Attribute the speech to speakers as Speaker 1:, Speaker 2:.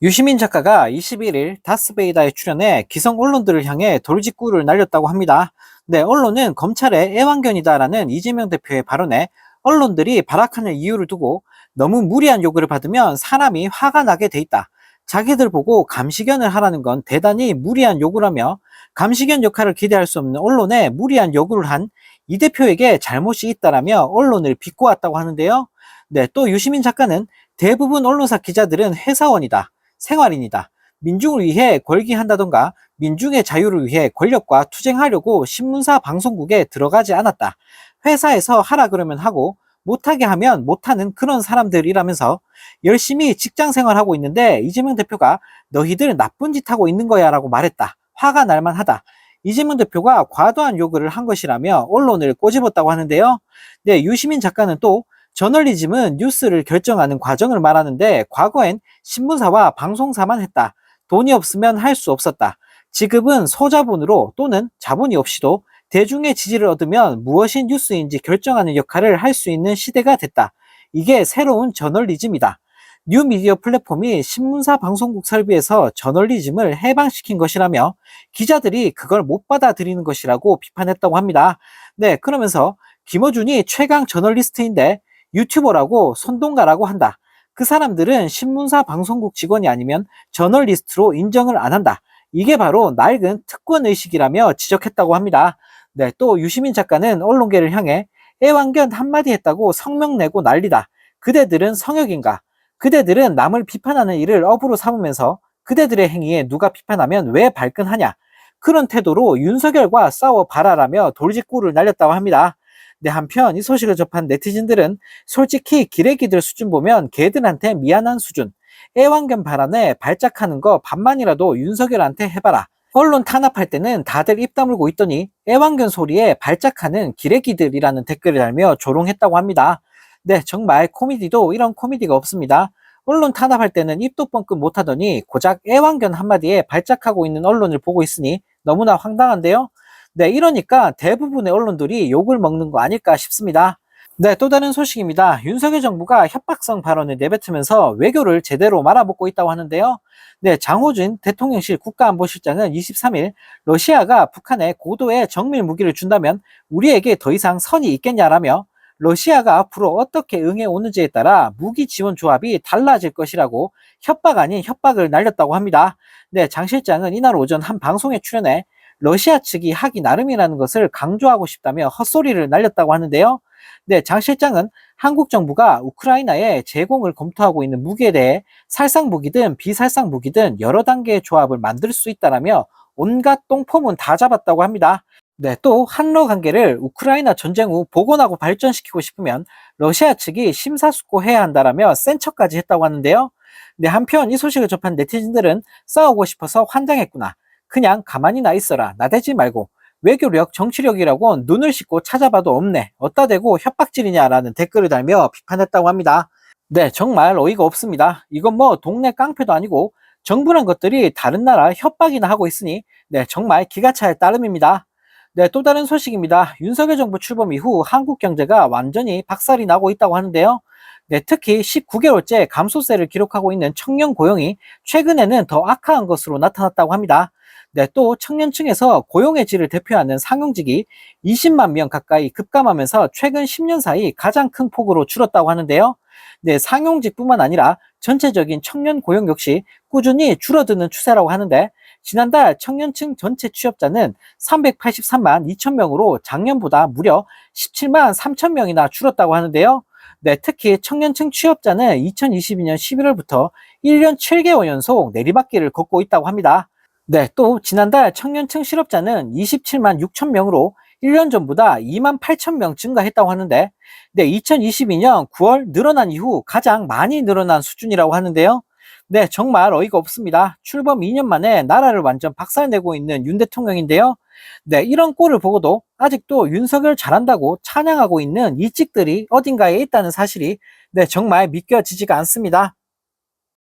Speaker 1: 유시민 작가가 21일 다스베이다에 출연해 기성 언론들을 향해 돌직구를 날렸다고 합니다. 네, 언론은 검찰의 애완견이다라는 이재명 대표의 발언에 언론들이 발악하는 이유를 두고 너무 무리한 요구를 받으면 사람이 화가 나게 돼 있다. 자기들 보고 감시견을 하라는 건 대단히 무리한 요구라며 감시견 역할을 기대할 수 없는 언론에 무리한 요구를 한 이 대표에게 잘못이 있다라며 언론을 비꼬았다고 하는데요. 네, 또 유시민 작가는 대부분 언론사 기자들은 회사원이다. 생활인이다. 민중을 위해 걸기한다던가 민중의 자유를 위해 권력과 투쟁하려고 신문사 방송국에 들어가지 않았다. 회사에서 하라 그러면 하고 못하게 하면 못하는 그런 사람들이라면서 열심히 직장 생활하고 있는데 이재명 대표가 너희들 나쁜 짓 하고 있는 거야 라고 말했다. 화가 날만 하다. 이재명 대표가 과도한 요구를 한 것이라며 언론을 꼬집었다고 하는데요. 네, 유시민 작가는 또 저널리즘은 뉴스를 결정하는 과정을 말하는데 과거엔 신문사와 방송사만 했다. 돈이 없으면 할 수 없었다. 지금은 소자본으로 또는 자본이 없이도 대중의 지지를 얻으면 무엇이 뉴스인지 결정하는 역할을 할 수 있는 시대가 됐다. 이게 새로운 저널리즘이다. 뉴미디어 플랫폼이 신문사 방송국 설비에서 저널리즘을 해방시킨 것이라며 기자들이 그걸 못 받아들이는 것이라고 비판했다고 합니다. 네, 그러면서 김어준이 최강 저널리스트인데 유튜버라고 손동가라고 한다. 그 사람들은 신문사 방송국 직원이 아니면 저널리스트로 인정을 안 한다. 이게 바로 낡은 특권 의식이라며 지적했다고 합니다. 네, 또 유시민 작가는 언론계를 향해 애완견 한마디 했다고 성명 내고 난리다. 그대들은 성역인가? 그대들은 남을 비판하는 일을 업으로 삼으면서 그대들의 행위에 누가 비판하면 왜 발끈하냐? 그런 태도로 윤석열과 싸워 봐라라며 돌직구를 날렸다고 합니다. 네, 한편 이 소식을 접한 네티즌들은 솔직히 기레기들 수준 보면 걔들한테 미안한 수준. 애완견 발언에 발작하는 거 반만이라도 윤석열한테 해봐라. 언론 탄압할 때는 다들 입 다물고 있더니 애완견 소리에 발작하는 기레기들이라는 댓글을 달며 조롱했다고 합니다. 네, 정말 코미디도 이런 코미디가 없습니다. 언론 탄압할 때는 입도 뻥끗 못하더니 고작 애완견 한마디에 발작하고 있는 언론을 보고 있으니 너무나 황당한데요. 네, 이러니까 대부분의 언론들이 욕을 먹는 거 아닐까 싶습니다. 네, 또 다른 소식입니다. 윤석열 정부가 협박성 발언을 내뱉으면서 외교를 제대로 말아먹고 있다고 하는데요. 네, 장호준 대통령실 국가안보실장은 23일 러시아가 북한에 고도의 정밀 무기를 준다면 우리에게 더 이상 선이 있겠냐라며 러시아가 앞으로 어떻게 응해 오는지에 따라 무기 지원 조합이 달라질 것이라고 협박 아닌 협박을 날렸다고 합니다. 네, 장 실장은 이날 오전 한 방송에 출연해 러시아 측이 하기 나름이라는 것을 강조하고 싶다며 헛소리를 날렸다고 하는데요. 네, 장 실장은 한국 정부가 우크라이나에 제공을 검토하고 있는 무기에 대해 살상 무기든 비살상 무기든 여러 단계의 조합을 만들 수 있다라며 온갖 똥폼은 다 잡았다고 합니다. 네, 또 한러 관계를 우크라이나 전쟁 후 복원하고 발전시키고 싶으면 러시아 측이 심사숙고해야 한다라며 센 척까지 했다고 하는데요. 네, 한편 이 소식을 접한 네티즌들은 싸우고 싶어서 환장했구나. 그냥 가만히 나 있어라. 나대지 말고. 외교력, 정치력이라고 눈을 씻고 찾아봐도 없네. 어따 대고 협박질이냐라는 댓글을 달며 비판했다고 합니다. 네, 정말 어이가 없습니다. 이건 뭐 동네 깡패도 아니고 정부란 것들이 다른 나라 협박이나 하고 있으니 네, 정말 기가 찰 따름입니다. 네, 또 다른 소식입니다. 윤석열 정부 출범 이후 한국 경제가 완전히 박살이 나고 있다고 하는데요. 네, 특히 19개월째 감소세를 기록하고 있는 청년 고용이 최근에는 더 악화한 것으로 나타났다고 합니다. 네, 또 청년층에서 고용의 질을 대표하는 상용직이 20만 명 가까이 급감하면서 최근 10년 사이 가장 큰 폭으로 줄었다고 하는데요. 네, 상용직뿐만 아니라 전체적인 청년 고용 역시 꾸준히 줄어드는 추세라고 하는데 지난달 청년층 전체 취업자는 383만 2천 명으로 작년보다 무려 17만 3천 명이나 줄었다고 하는데요. 네, 특히 청년층 취업자는 2022년 11월부터 1년 7개월 연속 내리막길을 걷고 있다고 합니다. 네, 또 지난달 청년층 실업자는 27만 6천 명으로 1년 전보다 2만 8천 명 증가했다고 하는데, 네, 2022년 9월 늘어난 이후 가장 많이 늘어난 수준이라고 하는데요. 네, 정말 어이가 없습니다. 출범 2년 만에 나라를 완전 박살내고 있는 윤 대통령인데요. 네, 이런 꼴을 보고도 아직도 윤석열 잘한다고 찬양하고 있는 이찍들이 어딘가에 있다는 사실이 네, 정말 믿겨지지가 않습니다.